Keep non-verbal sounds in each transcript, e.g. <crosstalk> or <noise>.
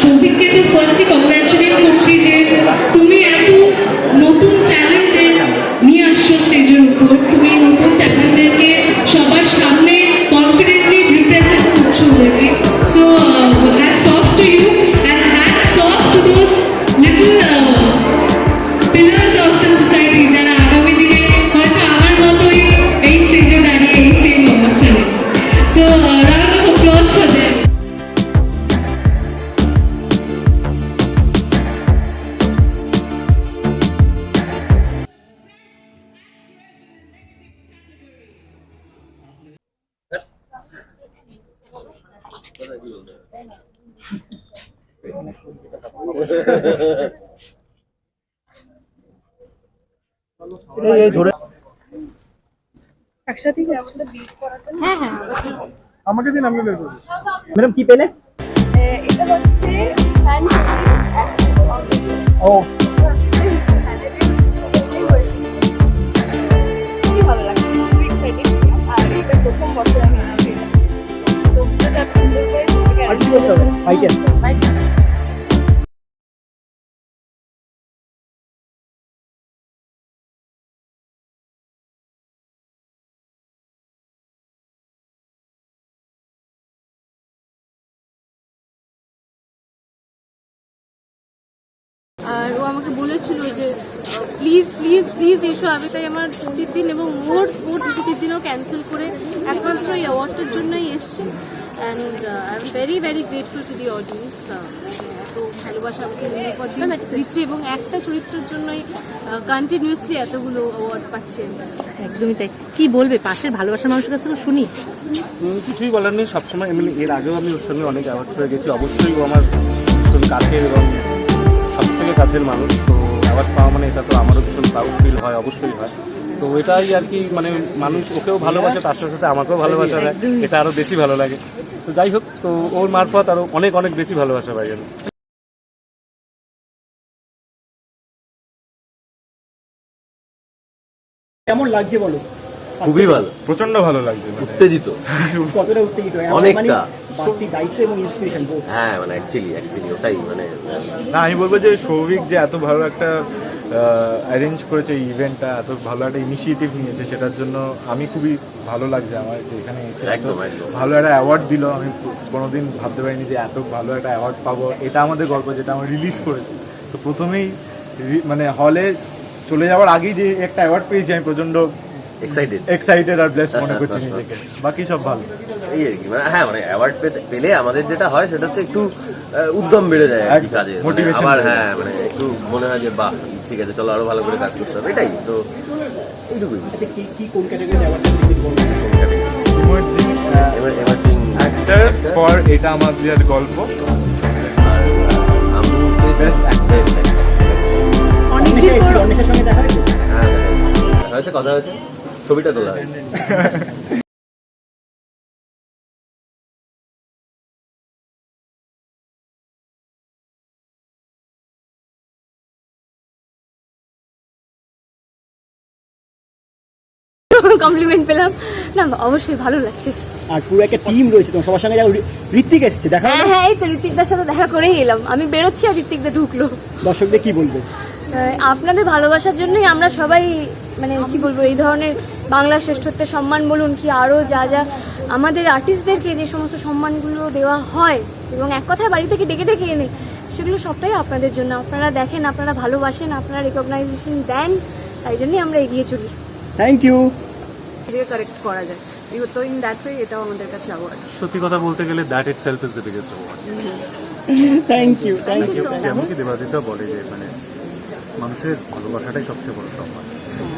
সৌভিককে তো firstly congratulate করছি যে হ্যাঁ হ্যাঁ। আমাকে দিন আমি বের করব ম্যাডাম কি পেলে? এটা হচ্ছে ও। খুবই ভালো লাগছে। খুবই এক্সাইটেড আর এটা প্রথম বছর আমি আর ও আমাকে বলেছিল যে প্লিজ প্লিজ প্লিজ এসো। আমি তাই আমার ছুটির দিন এবং ওর ওর ছুটির দিনও ক্যান্সেল করে একমাত্র এই অ্যাওয়ার্ডটার জন্যই এসছে। And I am very very grateful to the audience এত ভালোবাসা আমাকে দিচ্ছে এবং একটা চরিত্রের জন্যই কন্টিনিউয়াসলি এতগুলো অ্যাওয়ার্ড পাচ্ছি একদমই তাই। কি বলবে? পাশের ভালোবাসার মানুষের কাছ থেকে শুনি। কিছুই বলার নেই। সবসময় এমনি এর আগেও আমি ওর সঙ্গে অনেক অ্যাওয়ার্ড হয়ে গেছি। অবশ্যই ও আমার ভীষণ কাছের এবং সব থেকে কাছের মানুষ। তো অ্যাওয়ার্ড পাওয়া মানে এটা তো আমারও ভীষণ প্রাউড ফিল হয় অবশ্যই হয়। তো এটাই আর কি মানে মানুষ ওকেও ভালোবাসে তার সাথে সাথে আমাকেও ভালোবাসা দেয় এটা আরও বেশি ভালো লাগে। তো যাই হোক তো ওর মারফত আরও অনেক অনেক বেশি ভালোবাসা পাই আমি। কেমন লাগছে বলো? খুবই ভালো। প্রচণ্ড ভালো লাগছে মানে উত্তেজিত। কতটা উত্তেজিত? অনেকটা। বাড়তি দায়িত্ব এবং ইন্সপিরেশন হ্যাঁ মানে অ্যাকচুয়ালি অ্যাকচুয়ালি ওটাই মানে না আমি বলব যে সৌভিক যে এত ভালো একটা অ্যারেঞ্জ করেছে ইভেন্টটা এত ভালো একটা ইনিশিয়েটিভ নিয়েছে সেটার জন্য আমি খুবই ভালো লাগছে আমার যে এখানে এসে। ভালো একটা অ্যাওয়ার্ড দিল। আমি কোনোদিন ভাবতে পারিনি যে এত ভালো একটা অ্যাওয়ার্ড পাবো। এটা আমাদের গল্প যেটা আমরা রিলিজ করেছি। তো প্রথমেই মানে হলে চলে যাওয়ার আগেই যে একটা অ্যাওয়ার্ড পেয়েছি আমি প্রচণ্ড এক্সাইটেড এক্সাইটেড আর ব্লেস মনে <laughs> করছি নিজেকে। বাকি সব ভালো। এই আর কি মানে হ্যাঁ মানে অ্যাওয়ার্ড পেলে আমাদের যেটা হয় সেটা হচ্ছে একটু উদ্যম বেড়ে যায় আর কি কাজে মানে আবার হ্যাঁ মানে একটু মনে হয় যে বাহ ঠিক আছে চলো আরও ভালো করে কাজ করতে হবে। এটাই তো এইটুকুই। আচ্ছা অ্যাক্টর ফর এটা আমাদের গল্প। আর আমি actress. অন্বেষা সঙ্গে দেখা হয়েছে? হ্যাঁ। হয়েছে কথা হয়েছে। ছবিটা তোলা হয়েছে। <laughs> কমপ্লিমেন্ট পেলাম। না অবশ্যই ভালো লাগছে। আর পুরো একটা টিম রয়েছে তোমার সবার সঙ্গে ঋত্বিক এসছে দেখা হ্যাঁ হ্যাঁ এই তো ঋত্বিকদার সাথে দেখা করেই এলাম। আমি বেরোচ্ছি আর ঋত্বিকদা ঢুকলো। দর্শকদের কি বলবে? আপনাদের ভালোবাসার জন্যই আমরা সবাই মানে কি বলব এই ধরনের বাংলা শ্রেষ্ঠত্বের সম্মান বলুন কি আরও যা যা আমাদের আর্টিস্টদেরকে যে সমস্ত সম্মানগুলো দেওয়া হয় এবং এক কথায় বাড়ি থেকে ডেকে ডেকে এনে সেগুলো সবটাই আপনাদের জন্য। আপনারা দেখেন আপনারা ভালোবাসেন আপনারা রেকগনাইজেশন দেন তাই জন্যই আমরা এগিয়ে চলি। থ্যাংক ইউ নিজেকে কারেক্ট করা যায়। তো ইন দ্যাট ওয়ে এটাও আমাদের কাছে অ্যাওয়ার্ড সত্যি কথা বলতে গেলে that itself is the biggest award thank you thank you যেমনকি দেবাদিতা বলে যে মানে মানুষের ভালোবাসাটাই সবচেয়ে বড় সম্মান।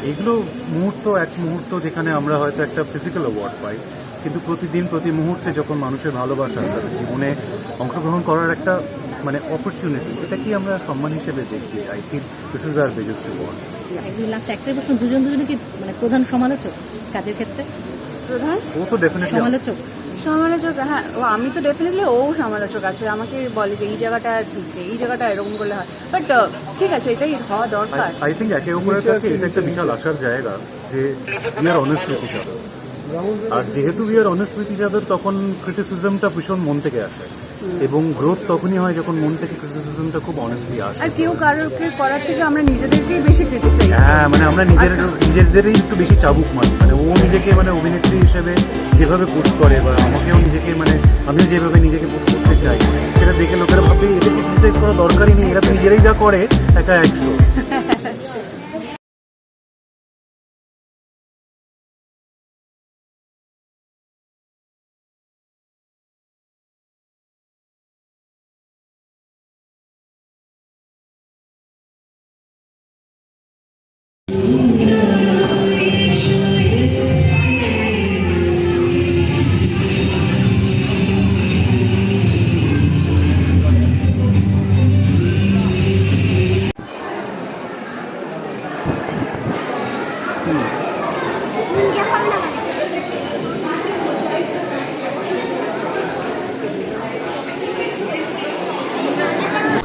এগুলো মুহূর্ত এক মুহূর্ত যেখানে আমরা হয়তো একটা ফিজিক্যাল অ্যাওয়ার্ড পাই কিন্তু প্রতিদিন প্রতি মুহূর্তে যখন মানুষের ভালোবাসা তাদের জীবনে অংশগ্রহণ করার একটা মানে অপরচুনিটি এটা কি আমরা সম্মান হিসেবে দেখি I think this is our biggest award last একটাই প্রশ্ন দুজন দুজনে কি মানে প্রধান সমালোচক কাজের ক্ষেত্রে? প্রধান? ও তো ডেফিনেটলি সমালোচক? সমালোচক হ্যাঁ ও আমি তো ডেফিনেটলি ও সমালোচক আছে আমাকে বলে যে এই জায়গাটা ঠিক এই জায়গাটা এরকম করলে হয়। বাট ঠিক আছে এটাই হওয়া দরকার। আই থিঙ্ক একে অপরের কাছে এটা একটা বিশাল আসার জায়গা যে we are honest with each other আর যেহেতু we are honest with each other তখন ক্রিটিসিজমটা ভীষণ মন থেকে আসে। এবং গ্রোথ তখনই হয় যখন মন থেকে ক্রিটিসিজমটা খুব অনেস্টলি আসে। আর কেউ কারোকে করার থেকে আমরা নিজেদেরকেই বেশি ক্রিটিসাইজ হ্যাঁ মানে আমরা নিজের নিজেদেরই একটু বেশি চাবুক মারি মানে ও নিজেকে মানে অভিনেত্রী হিসেবে যেভাবে পোস্ট করে বা আমাকেও নিজেকে মানে আমিও যেভাবে নিজেকে পোস্ট করতে চাই সেটা দেখে লোকেরা ভাববে এদেরকে ক্রিটিসাইজ করা দরকারই নেই। এরা তো নিজেরাই যা করে একা একশো। <laughs>